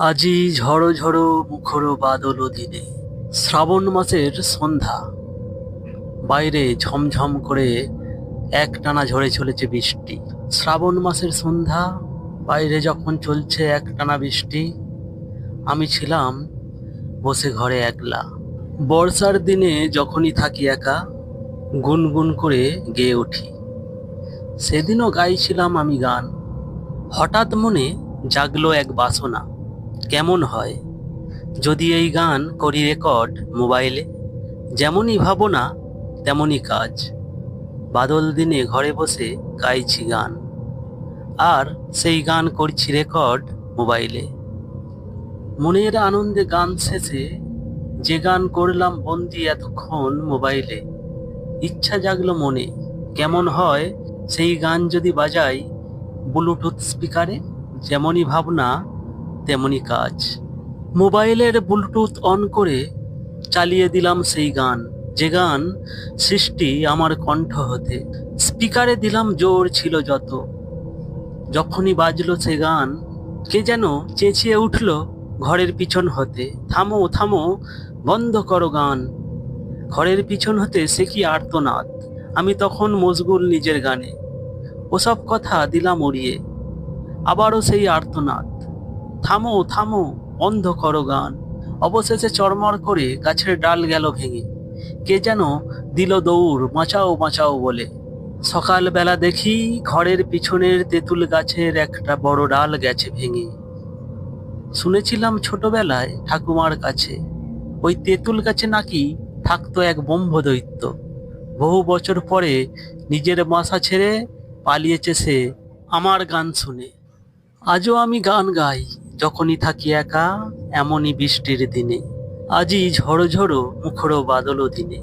আজি ঝড়ো ঝড়ো মুখর বাদল দিনে শ্রাবণ মাসের সন্ধ্যা। বাইরে ঝমঝম করে এক টানা ঝরে চলেছে বৃষ্টি। শ্রাবণ মাসের সন্ধ্যা, বাইরে যখন চলছে এক টানা বৃষ্টি। আমি ছিলাম বসে ঘরে একলা। বর্ষার দিনে যখনই থাকি একা, গুনগুন করে গেয়ে উঠি। সেদিনও গাইছিলাম আমি গান। হঠাৎ মনে জাগলো এক বাসনা। কেমন হয়? যদি এই গান করি রেকর্ড মোবাইলে, যেমনই ভাবনা, তেমনই কাজ। বাদল দিনে ঘরে বসে গাইছি গান, আর সেই গান করছি রেকর্ড মোবাইলে। মনের আনন্দে গান শেষে যে গান করলাম বন্দি এতক্ষণ মোবাইলে। ইচ্ছা জাগলো মনে, কেমন হয় সেই গান যদি বাজাই ব্লুটুথ স্পিকারে যেমনই ভাবনা তেমনই কাজ। মোবাইলের ব্লুটুথ অন করে চালিয়ে দিলাম সেই গান। যে গান সৃষ্টি আমার কণ্ঠ হতে। স্পিকারে দিলাম জোর ছিল যত। যখনই বাজলো সে গান, কে যেন চেঁচিয়ে উঠল ঘরের পিছন হতে। থামো থামো, বন্ধ করো গান। ঘরের পিছন হতে সে কি আর্তনাদ? আমি তখন মশগুল নিজের গানে। ওসব কথা দিলাম উড়িয়ে আবারও সেই আর্তনাদ। থামো থামো, অন্ধ করো গান অবশেষে চরমর করে গাছের ডাল গেল ভেঙে। কে যেন দিল দৌড় বাঁচাও বাঁচাও বলে। সকালবেলা দেখি ঘরের পিছনের তেঁতুল গাছের একটা বড় ডাল গেছে ভেঙে। শুনেছিলাম ছোটবেলায় ঠাকুমার কাছে, ওই তেঁতুল গাছে নাকি থাকতো এক ব্রহ্ম দৈত্য বহু বছর পরে নিজের বাসা ছেড়ে পালিয়েছে সে আমার গান শুনে। আজও আমি গান গাই। যখনই থাকি একা এমনই বৃষ্টির দিনে। আজই ঝড়ো ঝড়ো মুখরো বাদলও দিনে।